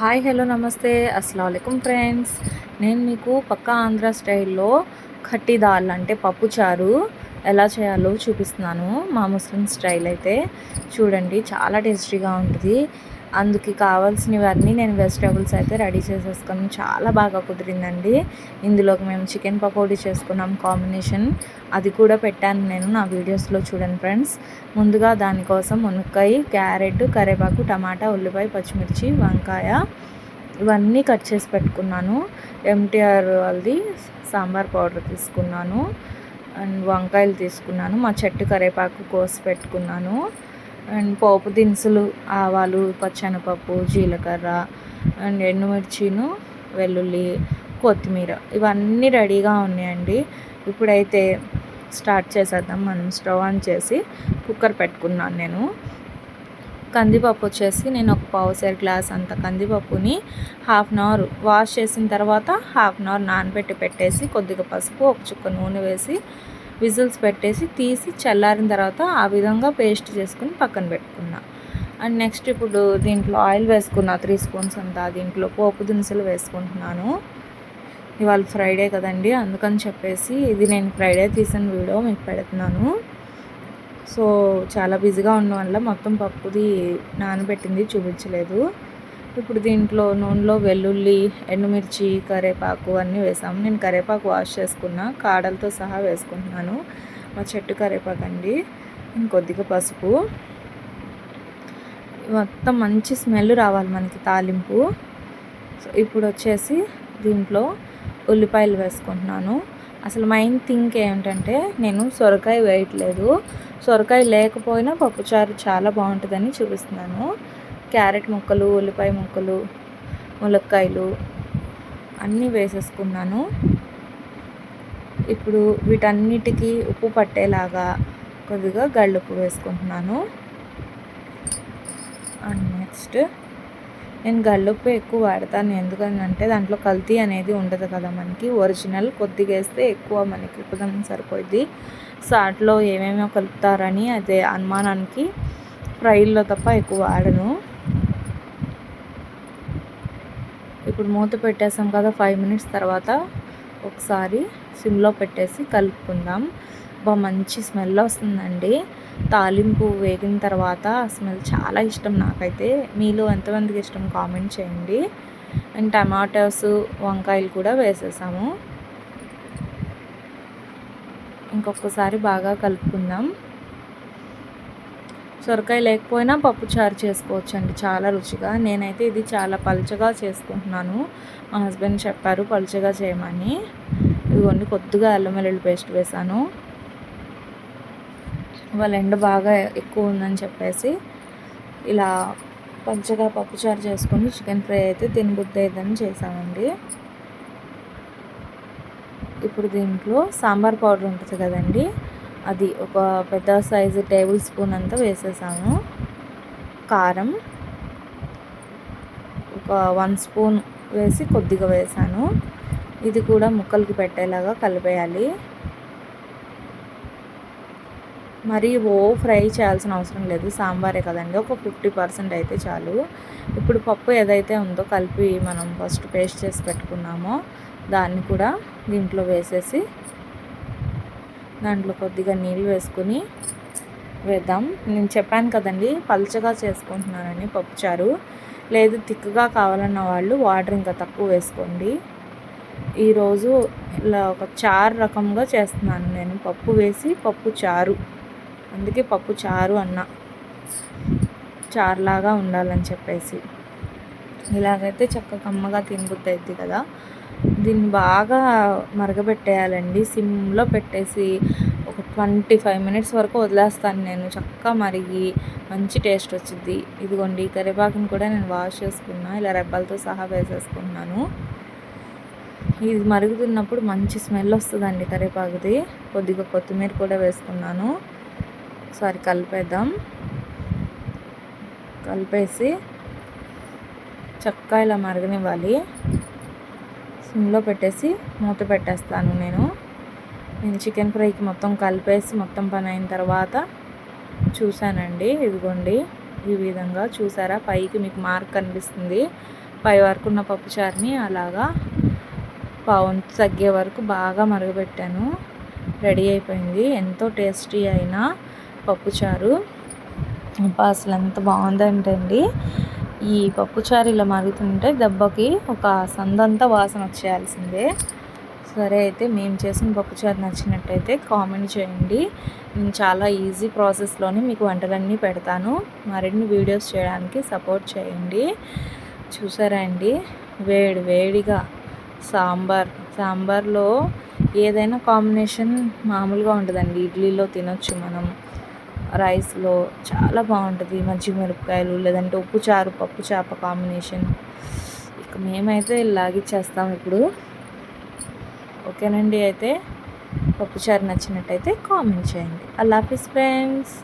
Hi hello నమస్తే. అస్సలం friends. నేను మీకు పక్కా ఆంధ్ర స్టైల్లో ఖట్టి దాల్ అంటే పప్పు చారు ఎలా చేయాలో చూపిస్తున్నాను. మా ముస్లిం స్టైల్ అయితే చూడండి చాలా టేస్టీగా ఉంటుంది. అందుకు కావాల్సినవన్నీ నేను వెజిటేబుల్స్ అయితే రెడీ చేసేసుకున్నాం చాలా బాగా కుదిరిందండి. ఇందులోకి మేము చికెన్ పకోడీ చేసుకున్నాం కాంబినేషన్. అది కూడా పెట్టాను నేను నా వీడియోస్లో చూడండి ఫ్రెండ్స్. ముందుగా దానికోసం మునక్కాయ క్యారెట్ కరివేపాకు టమాటా ఉల్లిపాయ పచ్చిమిర్చి వంకాయ ఇవన్నీ కట్ చేసి పెట్టుకున్నాను. ఎంటీఆర్ వాళ్ళది సాంబార్ పౌడర్ తీసుకున్నాను. అండ్ వంకాయలు తీసుకున్నాను. మా చెట్టు కరివేపాకు కోసి పెట్టుకున్నాను. అండ్ పోపు దినుసులు ఆవాలు పచ్చనపప్పు జీలకర్ర అండ్ ఎండుమిర్చిను వెల్లుల్లి కొత్తిమీర ఇవన్నీ రెడీగా ఉన్నాయండి. ఇప్పుడైతే స్టార్ట్ చేసేద్దాం. మనం స్టవ్ ఆన్ చేసి కుక్కర్ పెట్టుకున్నాను నేను. కందిపప్పు వచ్చేసి నేను ఒక పావుసేరు గ్లాస్ అంత కందిపప్పుని హాఫ్ అన్ అవర్ వాష్ చేసిన తర్వాత హాఫ్ అన్ అవర్ నానబెట్టి పెట్టేసి కొద్దిగా పసుపు ఒక చుక్క నూనె వేసి విజిల్స్ పెట్టేసి తీసి చల్లారిన తర్వాత ఆ విధంగా పేస్ట్ చేసుకుని పక్కన పెట్టుకున్నా. అండ్ నెక్స్ట్ ఇప్పుడు దీంట్లో ఆయిల్ వేసుకున్నా త్రీ స్పూన్స్ అంతా దీంట్లో పోపు దినుసులు వేసుకుంటున్నాను. ఇవాళ ఫ్రైడే కదండి అందుకని చెప్పేసి ఇది నేను ఫ్రైడే తీసిన వీడియో మీకు పెడుతున్నాను. సో చాలా బిజీగా ఉన్న వల్ల మొత్తం పప్పుది నానబెట్టింది చూపించలేదు. ఇప్పుడు దీంట్లో నూనెలో వెల్లుల్లి ఎండుమిర్చి కరివేపాకు అన్నీ వేసాము. నేను కరేపాకు వాష్ చేసుకున్న కాడలతో సహా వేసుకుంటున్నాను. మా చెట్టు కరేపాకు అండి. ఇంకొద్దిగా పసుపు. మొత్తం మంచి స్మెల్ రావాలి మనకి తాలింపు. సో ఇప్పుడు వచ్చేసి దీంట్లో ఉల్లిపాయలు వేసుకుంటున్నాను. అసలు మైన్ థింక్ ఏంటంటే నేను సొరకాయ వేయట్లేదు. సొరకాయ లేకపోయినా పప్పుచారు చాలా బాగుంటుందని చూపిస్తున్నాను. క్యారెట్ ముక్కలు ఉల్లిపాయ ముక్కలు ములక్కాయలు అన్నీ వేసేసుకున్నాను. ఇప్పుడు వీటన్నిటికీ ఉప్పు పట్టేలాగా కొద్దిగా గళ్ళుప్పు వేసుకుంటున్నాను. అండ్ నెక్స్ట్ నేను గళ్ళుప్పు ఎక్కువ వాడతాను. ఎందుకంటే దాంట్లో కల్తీ అనేది ఉండదు కదా మనకి. ఒరిజినల్ కొద్దిగా వేస్తే ఎక్కువ మనకి ఉపదం సరిపోద్ది సాట్లో ఏమేమో కలుపుతారని అదే అనుమానానికి ఫ్రైల్లో తప్ప ఎక్కువ వాడను. ఇప్పుడు మూత పెట్టేసాం కదా ఫైవ్ మినిట్స్ తర్వాత ఒకసారి సిమ్లో పెట్టేసి కలుపుకుందాం. బాగా మంచి స్మెల్ వస్తుందండి. తాలింపు వేగిన తర్వాత స్మెల్ చాలా ఇష్టం నాకైతే. మీలో ఎంతమందికి ఇష్టం కామెంట్ చేయండి. అండ్ టమాటోస్ వంకాయలు కూడా వేసేసాము. ఇంకొకసారి బాగా కలుపుకుందాం. సొరకాయ లేకపోయినా పప్పు చారు చేసుకోవచ్చు అండి చాలా రుచిగా. నేనైతే ఇది చాలా పలుచగా చేసుకుంటున్నాను. మా హస్బెండ్ చెప్పారు పలుచగా చేయమని. ఇదిగోండి కొద్దిగా అల్లం వెల్లుల్లి పేస్ట్ వేసాను. వాళ్ళ ఎండ బాగా ఎక్కువ ఉందని చెప్పేసి ఇలా పలుచగా పప్పుచారు చేసుకొని చికెన్ ఫ్రై అయితే తినబుద్ధి అయిందని చేసామండి. ఇప్పుడు దీంట్లో సాంబార్ పౌడర్ ఉంటుంది కదండి. అది ఒక పెద్ద సైజు టేబుల్ స్పూన్ అంతా వేసేసాము. కారం ఒక వన్ స్పూన్ వేసి కొద్దిగా వేసాను. ఇది కూడా ముక్కలకి పెట్టేలాగా కలిపేయాలి. మరి ఓ ఫ్రై చేయాల్సిన అవసరం లేదు. సాంబారే కదండి. ఒక ఫిఫ్టీ పర్సెంట్ అయితే చాలు. ఇప్పుడు పప్పు ఏదైతే ఉందో కలిపి మనం ఫస్ట్ పేస్ట్ చేసి పెట్టుకున్నామో దాన్ని కూడా దీంట్లో వేసేసి దాంట్లో కొద్దిగా నీళ్ళు వేసుకుని వేద్దాం. నేను చెప్పాను కదండి పల్చగా చేసుకుంటున్నానని పప్పుచారు. లేదు తిక్కుగా కావాలన్న వాళ్ళు వాటర్ ఇంకా తక్కువ వేసుకోండి. ఈరోజు ఇలా ఒక చారు రకంగా చేస్తున్నాను నేను. పప్పు వేసి పప్పు చారు అందుకే పప్పు చారు అన్న. చారులాగా ఉండాలని చెప్పేసి. ఇలాగైతే చక్కగా కమ్మగా తినబుద్ధి కదా. దీన్ని బాగా మరగబెట్టేయాలండి. సిమ్లో పెట్టేసి ఒక ట్వంటీ ఫైవ్ మినిట్స్ వరకు వదిలేస్తాను నేను. చక్కగా మరిగి మంచి టేస్ట్ వచ్చింది ఇదిగోండి కరివేపాకుని కూడా నేను వాష్ చేసుకున్నా ఇలా రెబ్బలతో సహా వేసేసుకున్నాను. ఇది మరుగుతున్నప్పుడు మంచి స్మెల్ వస్తుందండి కరివేపాకుది. కొద్దిగా కొత్తిమీర కూడా వేసుకున్నాను. సారీ కలిపేద్దాం. కలిపేసి చక్కగా ఇలా మరగనివ్వాలి. సిమ్లో పెట్టేసి మూత పెట్టేస్తాను నేను. నేను చికెన్ ఫ్రైకి మొత్తం కలిపేసి మొత్తం పని అయిన తర్వాత చూశానండి. ఇదిగోండి ఈ విధంగా చూసారా? పైకి మీకు మార్క్ కనిపిస్తుంది. పై వరకు ఉన్న పప్పుచారుని అలాగా పావంతు తగ్గే వరకు బాగా మరగబెట్టాను. రెడీ అయిపోయింది. ఎంతో టేస్టీ అయిన పప్పుచారు అబ్బా అసలు ఎంత బాగుందంటే అండి ఈ పప్పుచారు ఇలా మరుగుతుంటే దెబ్బకి ఒక సందంతా వాసన వచ్చేయాల్సిందే. సరే అయితే మేము చేసిన పప్పుచారు నచ్చినట్టయితే కామెంట్ చేయండి. నేను చాలా ఈజీ ప్రాసెస్లోనే మీకు వంటలన్నీ పెడతాను. మరిన్ని వీడియోస్ చేయడానికి సపోర్ట్ చేయండి. చూసారా అండి? వేడి వేడిగా సాంబార్. సాంబార్లో ఏదైనా కాంబినేషన్ మామూలుగా ఉంటుందండి ఇడ్లీలో తినొచ్చు మనం. రైస్లో చాలా బాగుంటుంది. మంచి మిరపకాయలు లేదంటే ఉప్పు చారు పప్పు చేప కాంబినేషన్. ఇక మేమైతే లాగిచ్చేస్తాం ఇప్పుడు. ఓకేనండి అయితే పప్పుచారు నచ్చినట్టయితే కామెంట్ చేయండి. అల్లా హాఫీస్ ఫ్రెండ్స్.